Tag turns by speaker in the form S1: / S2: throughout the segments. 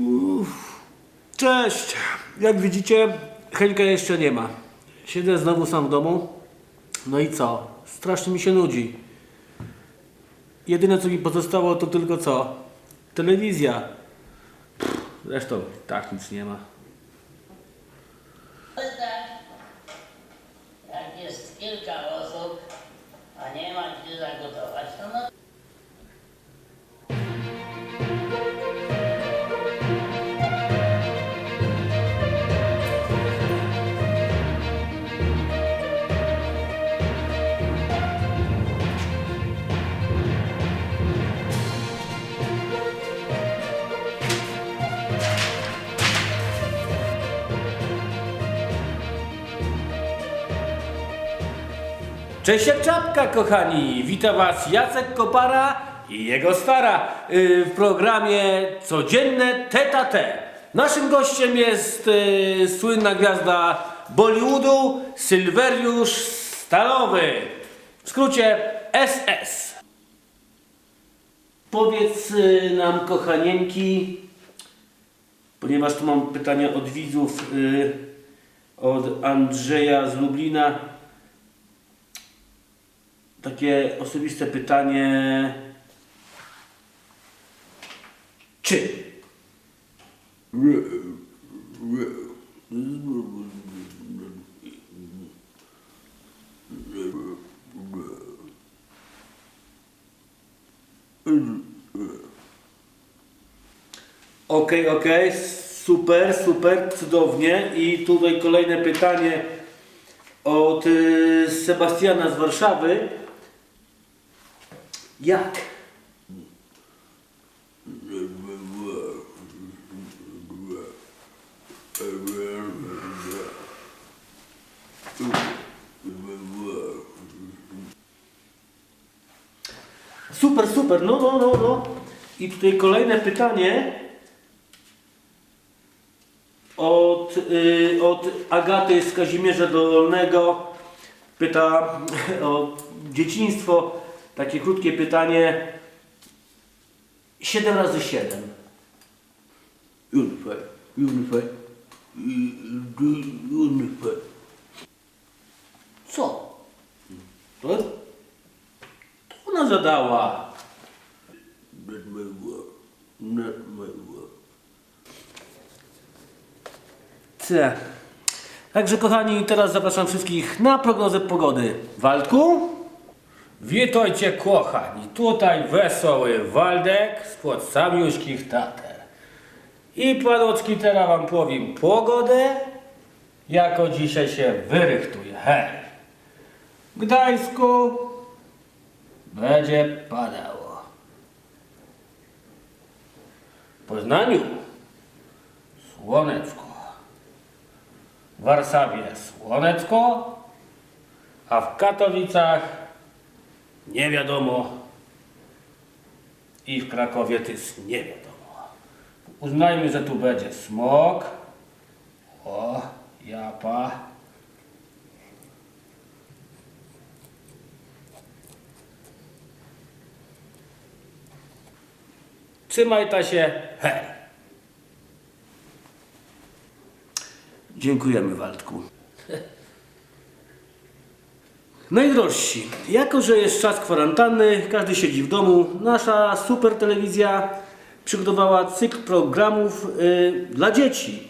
S1: Uff. Cześć! Jak widzicie, Henka jeszcze nie ma. Siedzę znowu sam w domu. No i co? Strasznie mi się nudzi. Jedyne co mi pozostało to tylko co? Telewizja. Pff, Zresztą tak nic nie ma.
S2: Jak jest kilka osób, a nie ma gdzie zagotować, to no
S1: Cześć jak czapka, kochani! Witam Was Jacek Kopara i jego stara yy, w programie Codzienne Teta Te. Naszym gościem jest yy, słynna gwiazda Bollywoodu Sylweriusz Stalowy. W skrócie SS. Powiedz yy, nam, kochanieńki, ponieważ tu mam pytania od widzów, od Andrzeja z Lublina takie osobiste pytanie. Czy? Okej, okej, super, super, cudownie. I tutaj kolejne pytanie od y, Sebastiana z Warszawy. Jak? Super, super, no, no, no, no. I tutaj kolejne pytanie od, y, od Agaty z Kazimierza Dolnego. Pyta o dzieciństwo. Takie krótkie pytanie. 7 razy 7. Unfair, unfair, unfair. Co? To, to ona zadała. Not my work. Not my work. C. Także kochani, teraz zapraszam wszystkich na prognozę pogody. Waldku? Witajcie kochani, tutaj wesoły Waldek spod samiuśkich Tater. I panocki teraz wam powiem pogodę, jako dzisiaj się wyrychtuje. Hej. W Gdańsku będzie padało. W Poznaniu słoneczko. W Warszawie słoneczko, a w Katowicach nie wiadomo i w Krakowie to jest nie wiadomo. Uznajmy, że tu będzie smog. O, japa. Trzymaj ta się, hej. Dziękujemy Waldku. Najdrożsi, jako że jest czas kwarantanny, każdy siedzi w domu, nasza super telewizja przygotowała cykl programów y, dla dzieci.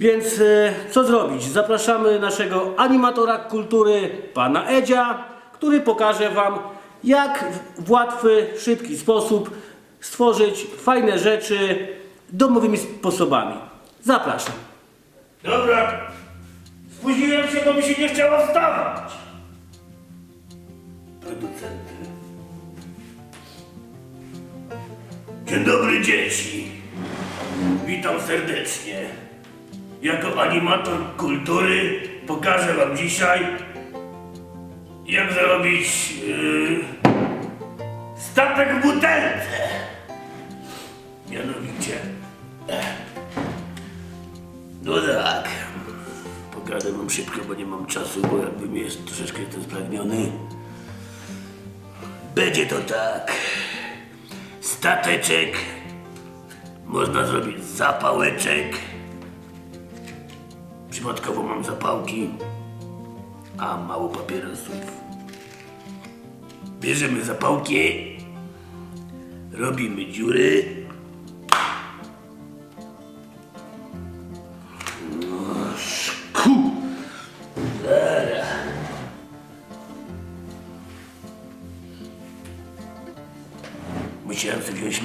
S1: Więc y, co zrobić? Zapraszamy naszego animatora kultury, pana Edzia, który pokaże Wam, jak w- łatwy, szybki sposób stworzyć fajne rzeczy domowymi sposobami. Zapraszam.
S3: Dobra, spóźniłem się, bo mi się nie chciało wstawać.
S1: Producenty.
S3: Dzień dobry dzieci. Witam serdecznie. Jako animator kultury pokażę wam dzisiaj, jak zrobić yy, statek w butelce. Mianowicie. No tak. Pokażę wam szybko, bo nie mam czasu, bo jakbym jest troszeczkę jestem spragniony. Będzie to tak. Stateczek Można zrobić zapałeczek. Przypadkowo mam zapałki, a mało papierosów. Bierzemy zapałki, robimy dziury.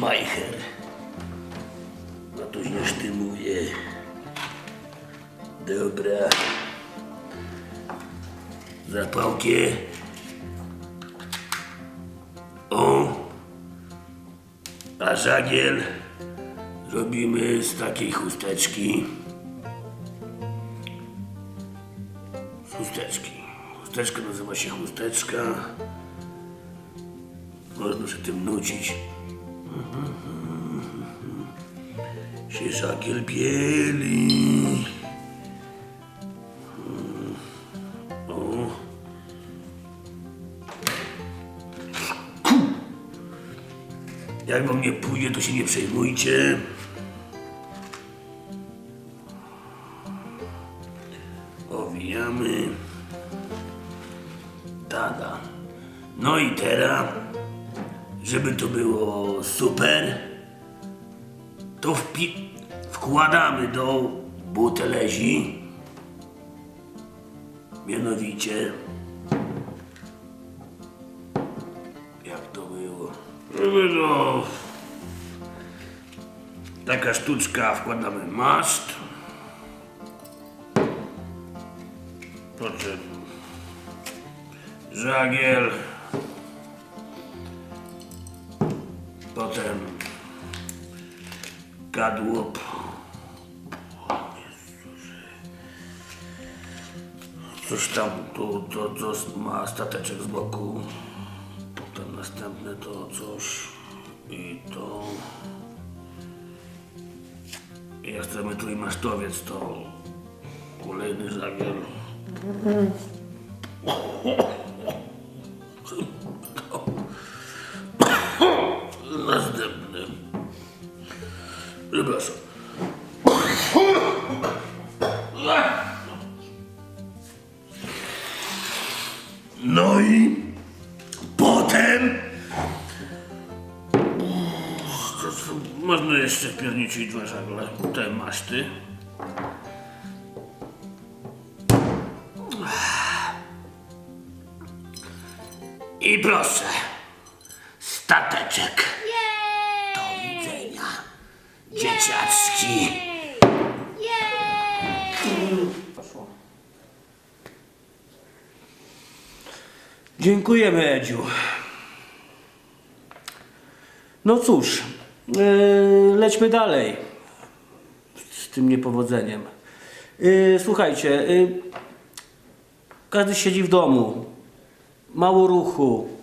S3: Musiałem sobie wziąć majcher. No źle sztymuje. Dobra. Zapałki. O. A żagiel robimy z takiej chusteczki. Chusteczki. Chusteczka nazywa się chusteczka. Można przy tym nucić. Się żagiel bieli. O. Ku. Jak wam nie pójdzie, to się nie przejmujcie. Owijamy. Tada. No i teraz, żeby to było super, to wkładamy do butelezi. Mianowicie, jak to było? No, taka sztuczka, wkładamy maszt. Potem żagiel. Potem kadłub. Coś tam, tu to, to ma stateczek z boku. Potem następne to coś i to. I jak chcemy trójmasztowiec, to kolejny żagiel. Przepraszam. No i potem można jeszcze wpierniczyć dwa żagle, te maszty. I proszę, stateczek. Dzieciaczki.
S1: Dziękujemy, Edziu. No cóż, yy, lećmy dalej z tym niepowodzeniem. Yy, słuchajcie, yy, każdy siedzi w domu, mało ruchu.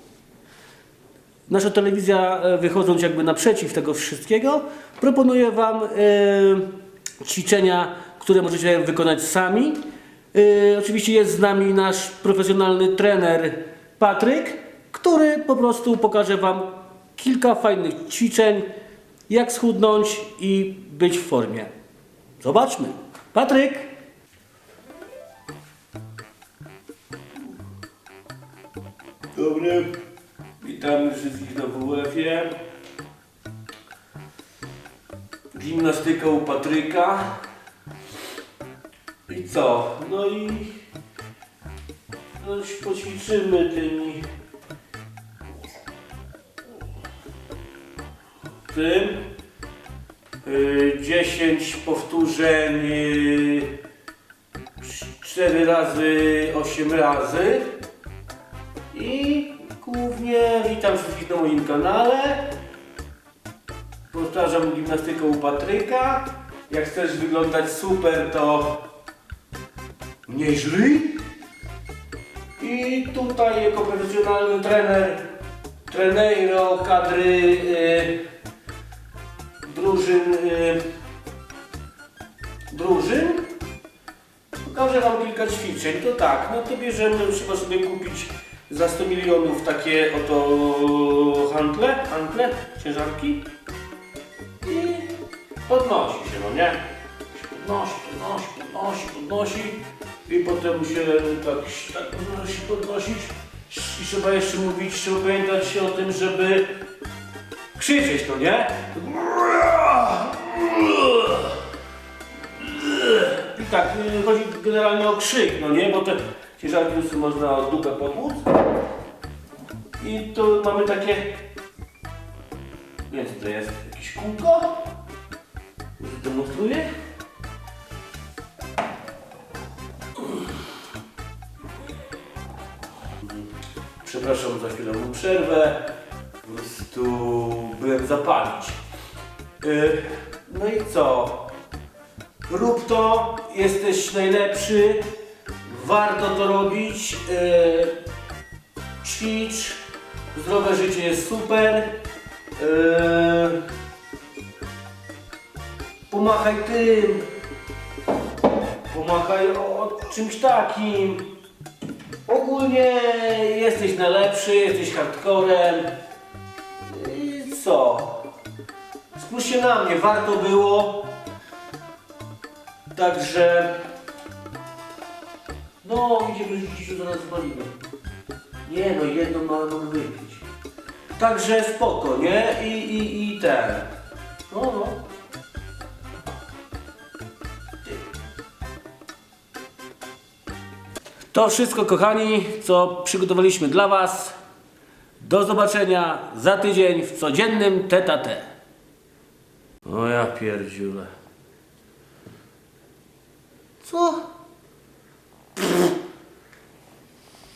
S1: Nasza telewizja, e, wychodząc jakby naprzeciw tego wszystkiego, proponuje Wam e, ćwiczenia, które możecie wykonać sami. E, oczywiście jest z nami nasz profesjonalny trener Patryk, który po prostu pokaże Wam kilka fajnych ćwiczeń, jak schudnąć i być w formie. Zobaczmy. Patryk! Dobry. Witamy wszystkich na WF-ie. Gimnastyka u Patryka. I co? No i coś poćwiczymy tymi tym. Y, 10 powtórzeń 4 razy 8 razy. I głównie witam wszystkich na moim kanale. Powtarzam gimnastykę u Patryka. Jak chcesz wyglądać super, to nie żryj. I tutaj jako profesjonalny trener, treneiro kadry y, drużyn, y, drużyn, Pokażę Wam kilka ćwiczeń. To tak, no to bierzemy, trzeba sobie kupić za 100 milionów takie oto handle, handle, ciężarki. I podnosi się, no nie? Się Podnosi, podnosi, podnosi, podnosi i potem się tak, tak podnosi, podnosić i trzeba jeszcze mówić, trzeba pamiętać o tym, żeby krzyczeć, no nie? I tak, y, chodzi generalnie o krzyk, no nie? Bo te ciężarki już można o dupę. I tu mamy takie... Co to jest, jakieś kółko? Demonstruję? Przepraszam za chwilową przerwę. Po prostu byłem zapalić. Y, No i co? Rób to, jesteś najlepszy. Warto to robić. Y, Ćwicz. Zdrowe życie jest super. Y, Pomachaj tym. Pomachaj o czymś takim. Ogólnie jesteś najlepszy, jesteś hardcorem. I co? Spójrz się na mnie, warto było. Także... No, idziemy rzucić to zaraz zwalimy. Nie no, jedną małą mogę wypić. Także spoko, nie? I, i, i ten. No, no. To wszystko, kochani, co przygotowaliśmy dla Was. Do zobaczenia za tydzień w codziennym tete. O ja pierdziule. Co?